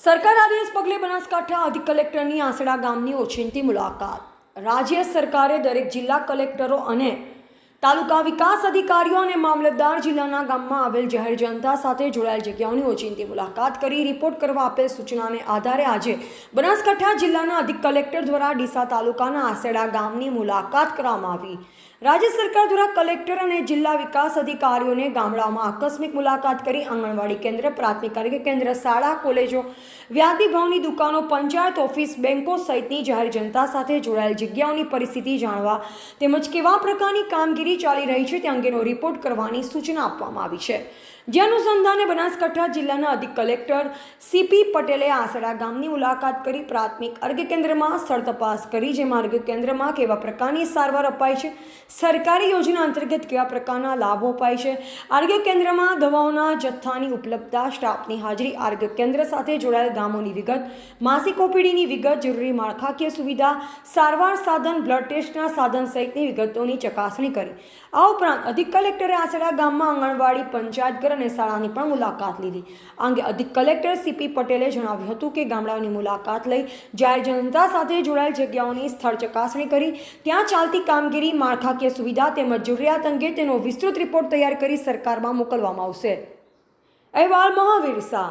સરકાર આદેશ પગલે બનાસકાંઠા અધિક કલેક્ટરની આસડા ગામની ઓચિંતી મુલાકાત. રાજ્ય સરકારે દરેક જિલ્લા કલેક્ટરો અને તાલુકા વિકાસ અધિકારીઓ અને મામલતદાર જિલ્લાના ગામમાં આવેલ જાહેર જનતા સાથે જોડાયેલ જગ્યાઓની ઓચિંતી મુલાકાત કરી રિપોર્ટ કરવા આપેલ સૂચનાને આધારે આજે બનાસકાંઠા જિલ્લાના અધિક કલેક્ટર દ્વારા ડીસા તાલુકાના આસેડા ગામની મુલાકાત કરવામાં આવી. રાજ્ય સરકાર દ્વારા કલેક્ટર અને જિલ્લા વિકાસ અધિકારીઓને ગામડાઓમાં આકસ્મિક મુલાકાત કરી આંગણવાડી કેન્દ્ર, પ્રાથમિક આરોગ્ય કેન્દ્ર, શાળા, કોલેજો, વ્યાજબી ભાવની દુકાનો, પંચાયત ઓફિસ બેન્કો સહિતની જાહેર જનતા સાથે જોડાયેલ જગ્યાઓની પરિસ્થિતિ જાણવા તેમજ કેવા પ્રકારની કામગીરી ચાલી રહી છે તે અંગેનો રિપોર્ટ કરવાની સૂચના આપવામાં આવી છે. જે અનુસંધાને બનાસકાંઠા જિલ્લાના અધિક કલેક્ટર સીપી પટેલે આસડા ગામની મુલાકાત કરી પ્રાથમિક આરોગ્ય કેન્દ્રમાં સ્થળ તપાસ કરી જેમાં આરોગ્ય કેન્દ્રમાં કેવા પ્રકારની સારવાર અપાય છે, સરકારી યોજના અંતર્ગત કેવા પ્રકારના લાભો અપાય છે, આરોગ્ય કેન્દ્રમાં દવાઓના જથ્થાની ઉપલબ્ધતા, સ્ટાફની હાજરી, આરોગ્ય કેન્દ્ર સાથે જોડાયેલ ગામોની વિગત, માસિક ઓપીડીની વિગત, જરૂરી માળખાકીય સુવિધા, સારવાર સાધન, બ્લડ ટેસ્ટના સાધન સહિતની વિગતોની ચકાસણી કરી. આ ઉપરાંત અધિક કલેક્ટરે આસડા ગામમાં આંગણવાડી પંચાયતઘર અને શાળાની પણ મુલાકાત લીધી. આ અંગે અધિક કલેક્ટર સીપી પટેલે જણાવ્યું હતું કે ગામડાઓની મુલાકાત લઈ જાહેર જનતા સાથે જોડાયેલ જગ્યાઓની સ્થળ ચકાસણી કરી, ત્યાં ચાલતી કામગીરી માળખાકીય સુવિધા તેમજ જરૂરિયાત અંગે તેનો વિસ્તૃત રિપોર્ટ તૈયાર કરી સરકારમાં મોકલવામાં આવશે. અહેવાલ મહાવીર શાહ.